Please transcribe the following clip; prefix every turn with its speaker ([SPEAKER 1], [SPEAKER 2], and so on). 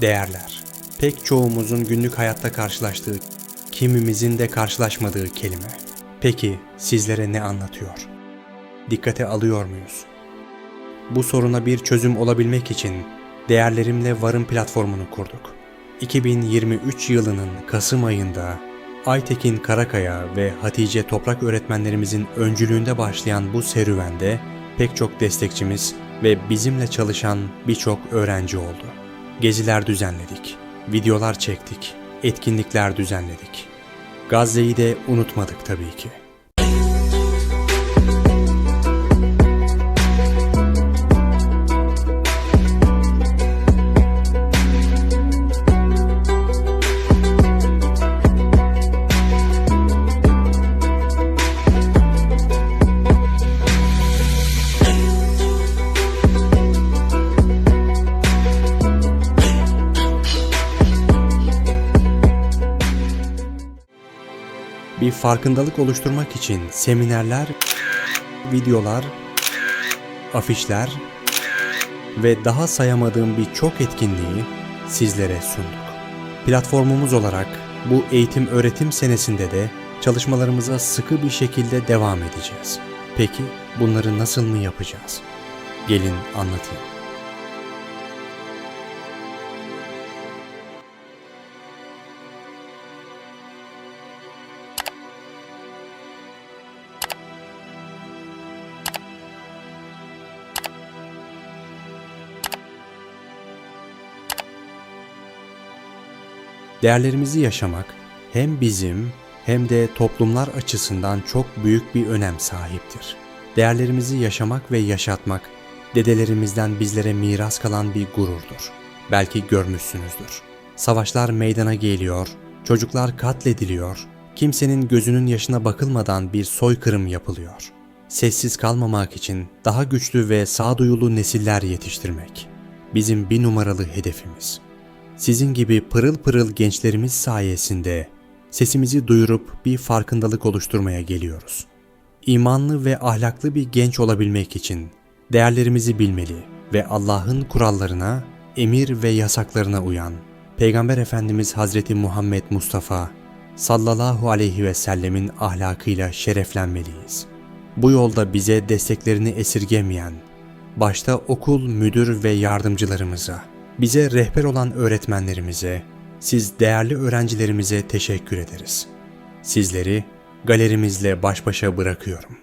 [SPEAKER 1] Değerler. Pek çoğumuzun günlük hayatta karşılaştığı, kimimizin de karşılaşmadığı kelime. Peki sizlere ne anlatıyor? Dikkate alıyor muyuz? Bu soruna bir çözüm olabilmek için Değerlerimle Varım platformunu kurduk. 2023 yılının Kasım ayında Aytekin Karakaya ve Hatice Toprak öğretmenlerimizin öncülüğünde başlayan bu serüvende pek çok destekçimiz ve bizimle çalışan birçok öğrenci oldu. Geziler düzenledik, videolar çektik, etkinlikler düzenledik. Gazze'yi de unutmadık tabii ki. Bir farkındalık oluşturmak için seminerler, videolar, afişler ve daha sayamadığım birçok etkinliği sizlere sunduk. Platformumuz olarak bu eğitim öğretim senesinde de çalışmalarımıza sıkı bir şekilde devam edeceğiz. Peki bunları nasıl mı yapacağız? Gelin anlatayım. Değerlerimizi yaşamak hem bizim hem de toplumlar açısından çok büyük bir önem sahiptir. Değerlerimizi yaşamak ve yaşatmak dedelerimizden bizlere miras kalan bir gururdur. Belki görmüşsünüzdür. Savaşlar meydana geliyor, çocuklar katlediliyor, kimsenin gözünün yaşına bakılmadan bir soykırım yapılıyor. Sessiz kalmamak için daha güçlü ve sağduyulu nesiller yetiştirmek bizim bir numaralı hedefimiz. Sizin gibi pırıl pırıl gençlerimiz sayesinde sesimizi duyurup bir farkındalık oluşturmaya geliyoruz. İmanlı ve ahlaklı bir genç olabilmek için değerlerimizi bilmeli ve Allah'ın kurallarına, emir ve yasaklarına uyan Peygamber Efendimiz Hazreti Muhammed Mustafa sallallahu aleyhi ve sellemin ahlakıyla şereflenmeliyiz. Bu yolda bize desteklerini esirgemeyen, başta okul müdür ve yardımcılarımıza, bize rehber olan öğretmenlerimize, siz değerli öğrencilerimize teşekkür ederiz. Sizleri galerimizle baş başa bırakıyorum.